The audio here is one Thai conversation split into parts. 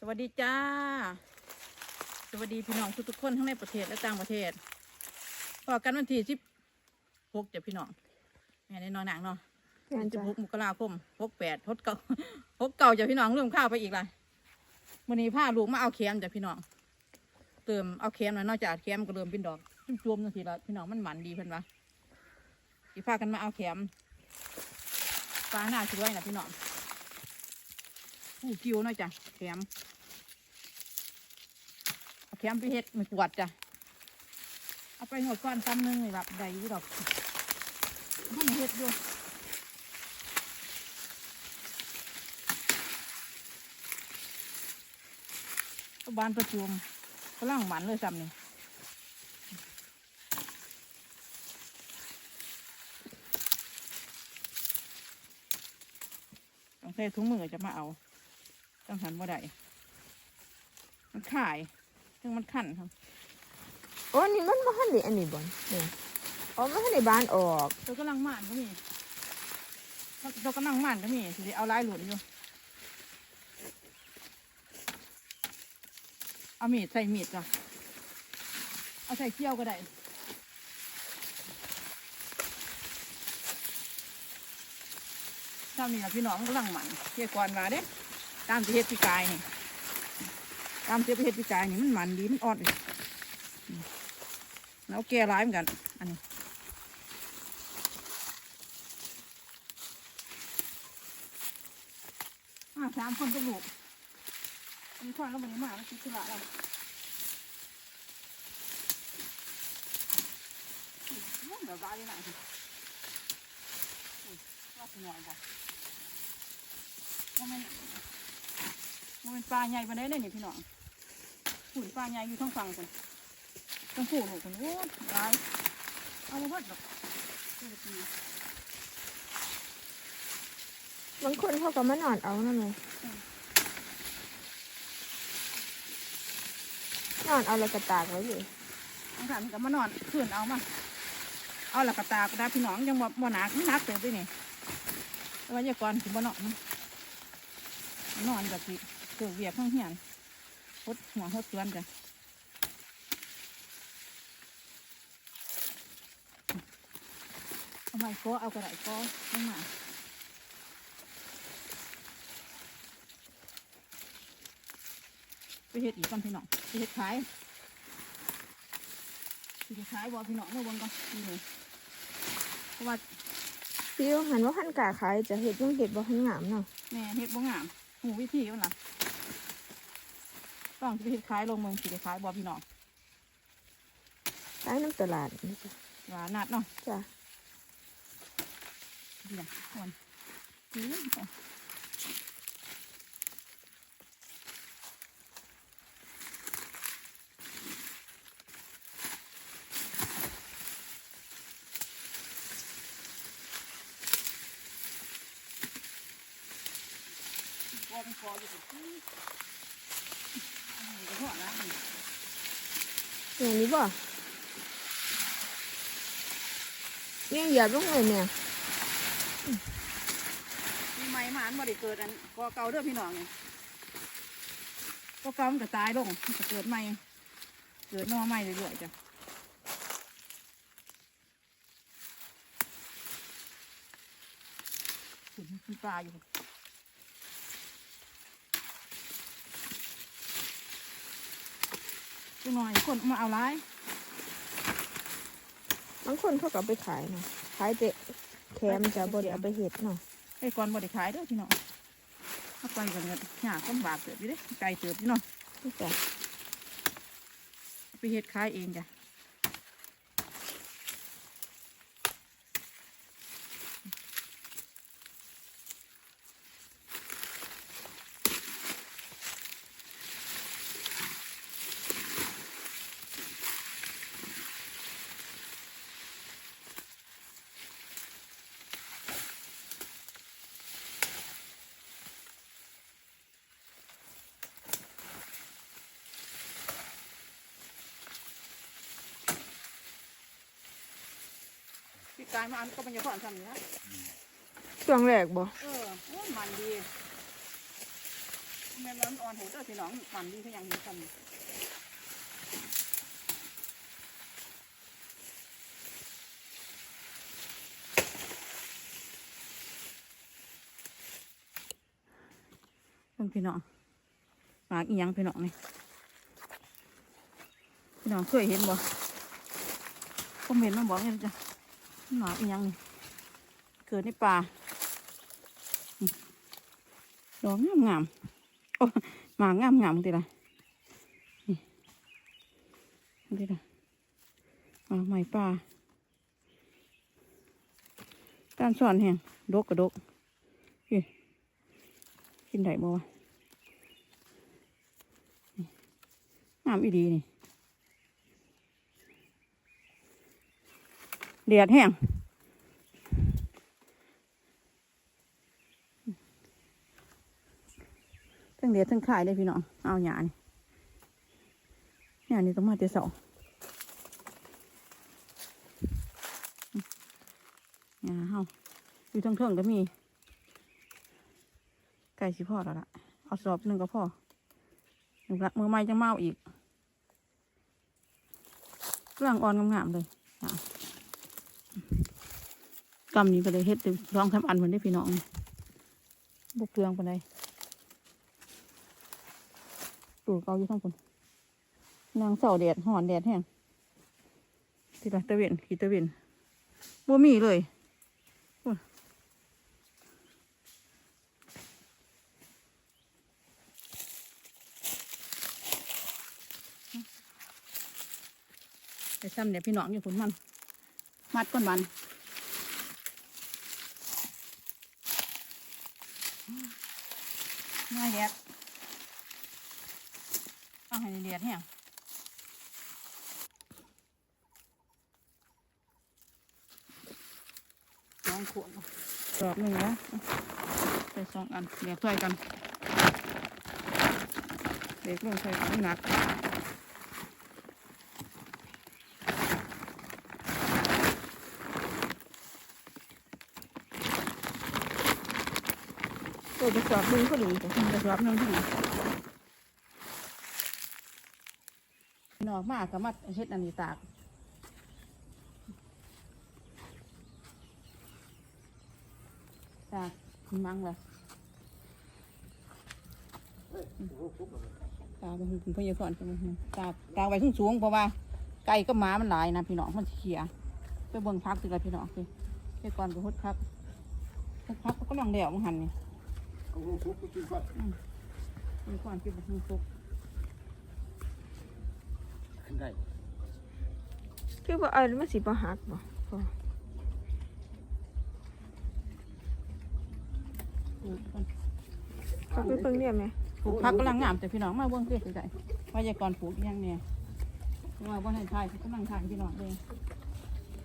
สวัสดีจ้า สวัสดีพี่น้องทุกๆคนทั้งในประเทศและต่างประเทศพอกันวันที่สิบหกจ้ะพี่น้องแม่ในนอนหนังเนาะงานจะหกมกราคมหกแปดหกเก้าหกเก่าจ้ะพี่น้องเริ่มข้าวไปอีกลยวันนี้ผ้าลูกมาเอาเค็มจ้ะพี่น้องเติมเอาเค็มแล้วนอกจากเค็มก็เริ่มเป็นดอกจวมๆจังทีละพี่น้องมันหมันดีเพิ่นวะสิพากันมาเอาเค็มปลาหน้าช่วยนะพี่น้อง ผู้คิวเนาะจ้ะเค็มแคมไปเฮ็ดไม่ปวดจ้ะ เอาไปหมดก้อนซ้ำหนึงแบบใดอยู่ดอกมันเฮ็ดอยู่ก็บานประชุมกำลังหมันเลยซ้ำนี่ต้องใส่ถุงมือจะมาเอา ต้องหันบ่ได้มันขายถึงมันขันครับโอ้นี่มันมาหันดิอันนี้บ่นเนี่ยอ๋อมันหันในบ้านออกตัวกำลังหมานก็มีตัวกำลังหมานก็มีสิเอาลายหลุดอยู่เอามีดใส่มีดจ้ะเอาใส่เขี้ยวก็ได้ทำนี่ละพี่น้องกำลังหมันเที่ยก่อนมาเด้ ตามที่เฮ็ดพี่กายนี่ตามที่เฮ็ดพี่กายนี่มันมันดีมันอ่อนอีกแล้วแก่ร้ายเหมือนกัน อันนี้มาสามคนก็ลูกมีคนแล้ววันนี้มาแล้วคิดธุระแล้วอุ้ยเดี๋ยวบ้าดีหน่อยสิอุ้ยว่าสิหน่อยบ่ว่ามัน ว่ามันปลาใหญ่ปานใดเนี่ยนี่พี่น้องหุ่นปลาใหญ่อยู่ทั้งฝั่งคนทั้งผู้ลูกคนโอ้ยร้ายเอาละเบิดดอกเดี๋ยวจะกินบางคนเขาก็มานอนเอานั่นไงนอนเอาแล้วก็ตากไว้อยู่บางท่านก็มานอนคืนเอามาเอาหลักกระตากระดาพี่น้องยังบ่บ่หนักไม่หนักเติบด้วยนี่แต่ว่าอย่าก่อนสิบ่นอนนะนอนแบบสิ เกิดเวียกข้างเหียนหดหัวหดสวนจ้ะเอาไว้ก็เอากระไรก็ลงมาไปเฮ็ดอีกก่อนพี่น้องไปเฮ็ดขายสิขายบ่พี่น้องเมื่อวันก่อนนี่เลยเพราะว่าพี่ต้องหันว่าหันกาขายจะเห็ดยังเห็ดบ่หันงามเนาะแม่เฮ็ดบ่งามหูวิธีมันล่ะ ต้องสิไปเฮ็ดขายลงเมืองสิได้ขายบ่พี่น้องขายน้ำตลาดนี่จ้ะว่านัดเนาะจ้ะดีนะคนดีเอาพอเป็นพออยู่สิ อืมอันนี้ก็พอนนี่อย่างนี้บ่เนี่ยหยียบลงเลยเนี่ยปีใหม่มาอันบ่ได้เกิดอันกอเก่าเด้อพี่น้องนี่กอเก่ามันก็ตายลงมันก็เกิดใหม่เกิดนอใหม่เรื่อยๆจ้ะขุนปลาอยู่ จังหน่อยคนมาเอาร้ายบางคนเขาก็เอาไปขายเนาะขายแต่แคมจะบ่ได้เอาไปเห็ดเนาะไอ้ก่อนบ่ได้ขายเด้อพี่น้องเอาไปกันเงินหยาก้นบาทเติบอยู่เด้ไก่เติบพี่น้องนี่จ้ะเอาไปเฮ็ดขายเองจ้ะ พี่กายมาอันก็เป็นยาผ่อนทำนี่นะช่วงแรกบ่เออโอ้ยมันดีแม่นร้อนอ่อนหูเจ้าพี่น้องปั่นดีเขายังมีกันเพิ่งพี่น้องหมากอีหยังพี่น้องนี่พี่น้องเคยเห็นบ่คอมเมนต์มาบอกเลยจ้ะ หมากอีหยังนี่เกิดในป่าดอกงามงามๆโอ้หมางามงามทีละนี่ทีละมาใหม่ป่าการสอนแห่งดกกระดกกินได้บ่วะงามอีดีนี่ เดียดแห้งทั้งเดียดทั้งขายเลยพี่น้อง เอาหยานี่หยานี่ต้องมาเตะเสาหยาเฮาอยู่ทั้งเทิงก็มี ไก่สิพ่อแล้วล่ะ เอาสอบหนึ่งก็พ่อหนึ่งละมือไม้จะเมาอีกร่างอ่อนงามๆเลยหยากำนี้ไปเลยเฮ็ดร้องทำอันเหมือนได้พี่น้องนี่บุกเปลืองไปเลยตูเกาอยู่ทั้งคนนางเสาแดดหอนแดดแห้งทีละตะเวนขีตะเวนบ่มีเลยโอ้ยไปซ้ำเดี๋ยวพี่น้องอยู่ผลมัน มัดก้นมัน ง่ายแดดเองให้เดียดแห้งสองขวดดอกหนึ่งนะใส่สองอันเดี๋ยวช่วยกันเด็กลงใส่กันหนัก ตัวกระสอบหนึ่งก็ดีแต่กระสอบนึ่งก็ดีนอกมากกับมัดเฮ็ดอันนี้ตากตากมังเลยตาเป็นคุณพยากรณ์ตาตาไว้สูงสูงเพราะว่าไก่ก็หมามันหลายนะพี่น้องมันเขียไปเบิ่งพักสิละพี่น้องสิพยากรณ์ไปฮดพักฮดพักก็ลังเดี่ยวมังหันนี่ เอาลูกทุบไปกินก่อนพยากรณ์กินแบบนี้ฟุกขึ้นได้คือบ่เอามันสิบ่หักบ่พอปลูกก่อนเขาไปเพิ่งเรียกไหมปลูกพักกำลังงามแต่พี่น้องมาเบิ่งเพื่อสิได้พยากรณ์ปลูกอีหยังเนี่ยว่าบ่ให้ทายกำลังทายพี่น้องเลย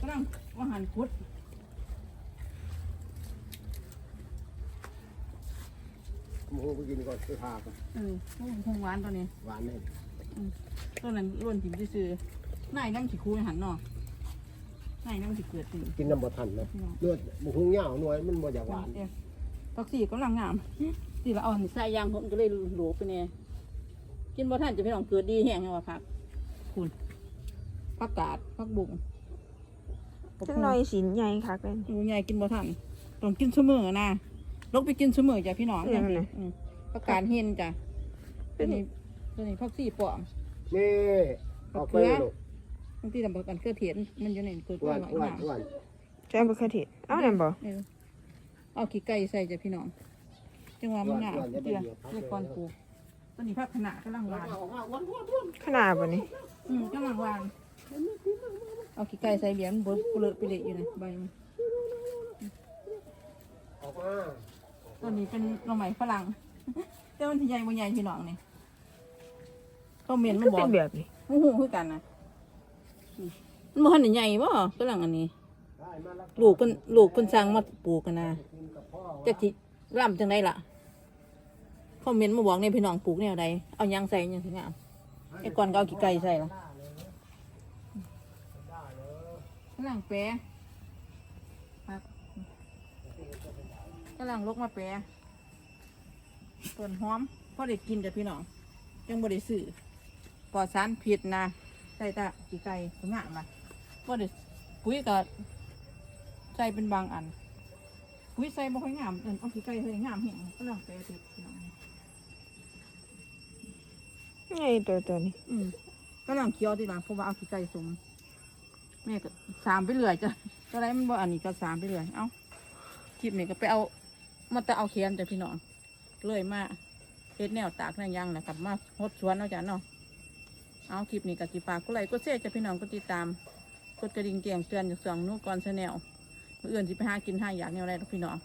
กำลังว่าหันคุด โมโหไปกินก่อนไปพากันเออโอ้ยคงหวานตัวนี้หวานแน่ตัวนั้นร่วนถิ่มซื่อๆนายน้ำสิคูหันเนาะนายน้ำสิเกิดขึ้นกินน้ำบ่ทันนะพี่น้องเลือดบุหุงเหงาหน่วยมันบ่อยากหวานเดี๋ยวผักสีกำลังงามสีละอ่อนใส่ยางผมก็เลยหลวไปเนี่ยกินบ่ทันจะพี่น้องเกิดดีแห้งยังว่าพักคุณผักกาดผักบุ้งจังหน่อยสินใหญ่คักเลยหมูใหญ่กินบ่ทันต้องกินเสมอนะ ลกไปกินเสมอจ้ะพี่น้องเออนั่นน่ะ อืมผักกาดเห็นจ้ะตัวนี้ตัวนี้ผักสีปลอม นี่เอาไปลูกบางทีเราบอกกันเกิดเถียนมันอยู่ในเกิดหวานหวานหวานหวานใช้บ่เคยเทศเอานั่นบ่เออเอาขี้ไก่ใส่จ้ะพี่น้องจังหวะมันงามเพื่อเพื่อก่อนปลูกตัวนี้พักขนาดกำลังหวาน ขนาดบ่นี่อืมกำลังหวานเอาขี้ไก่ใส่เหรียญบดเปลือกไปเลยอยู่นะใบมันออกมา ตัวนี้เป็นหน่อไม้ฝรั่ง แต่มันใหญ่บ่ใหญ่พี่น้องนี่ก็เมียนมัคืนอบอเป็กนแบบนี้หูหูคือกันนะอืมมันบ่ทันได้ใหญ่บ่ฝรั่งอันนี้ได้มาแล้วลูกเพิ่นลูกเพิ่นสั่งมาปลูกกันนะกินกับพ่อจักสิร่ำจังไดล่ะคอมเมนต์มาบอกในพี่น้องปลูกแนวใดเอาหยังใส่หยังสิงามไอ้ก่อนก็เอาขี้ไก่ใส่ละกำลังแปรครับ กำลังลกมาแปรต้นหอมพอได้กินจ้ะพี่น้องยังบ่ได้ซื้อปลอดสารพิษนะใส่แตะกี่ไก่สงงามมาบ่ได้ปุ๋ยก็ใส่เป็นบางอันปุ๋ยใส่บ่ค่อยงามเอิ้นเอากี่ไก่ใส่งามแฮงก็ลองไปติพี่น้องไงตัวตัวนี้ อืมก็ลองเคี้ยวดีหลังเพราะว่าเอาขี้ไก่สมแม่ก็สามไปเรื่อยจ้ะก็ไรมันบ่อันนี้ก็สามไปเรื่อยเอ้าคลิปนี้ก็ไปเอา มาแต่เอาเขียนจ้ะพี่น้องเลยมาเฮ็ดแนวตากแนวยางนะครับมาหดชวนเนาจ้ะเนาะเอาคลิปนี้กับกีปากก็ไลก็แชร์จ้ะพี่น้องก็ติดตามกดกระดิ่งแจ้งเตือนจากสองนู้ก่อนชาแนลมื่ออื่นสิไปหากินห้าอยากแนวอะไรพี่น้อง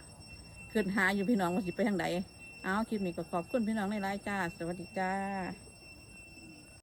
เกิดหาอยู่พี่น้องว่าสิไปทางไหนเอาคลิปนี้ก็ขอบคุณพี่น้องในไลน์จ้า สวัสดีจ้า